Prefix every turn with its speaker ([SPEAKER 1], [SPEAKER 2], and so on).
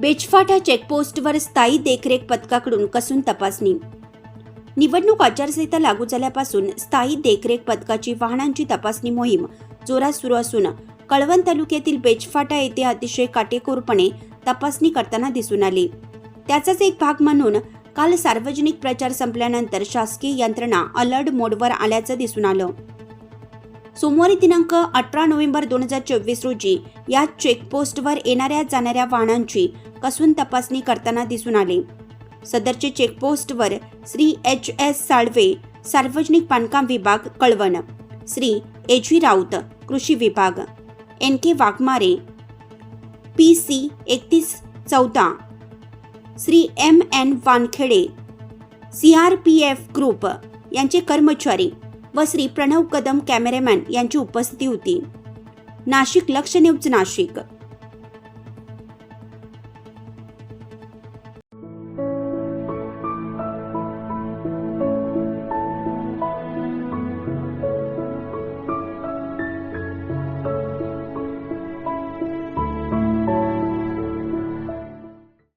[SPEAKER 1] बेचफाटा चेकपोस्टवर स्थायी देखरेख पथकाकडून कसून तपासणी. निवडणूक आचारसंहिता लागू झाल्यापासून स्थायी देखरेख पथकाची वाहनांची तपासणी मोहीम जोरात सुरू असून कळवण तालुक्यातील बेचफाटा येथे अतिशय काटेकोरपणे तपासणी करताना दिसून आली. त्याचाच एक भाग म्हणून काल सार्वजनिक प्रचार संपल्यानंतर शासकीय यंत्रणा अलर्ट मोडवर आल्याचं दिसून आलं. सोमवारी दिनांक अठरा नोव्हेंबर दोन हजार चोवीस रोजी या चेकपोस्टवर येणाऱ्या जाणाऱ्या वाहनांची कसून तपासणी करताना दिसून आले. सदरचे चेकपोस्टवर श्री एच एस साळवे सार्वजनिक बांधकाम विभाग कळवण. श्री एजी राऊत कृषी विभाग. N K Waghmare. P C एकतीस चौदा. Shri M N Wankhede. C R P F group यांचे कर्मचारी. व श्री प्रणव कदम कॅमेरेमॅन यांची उपस्थिती होती. नाशिक लक्ष न्यूज नाशिक.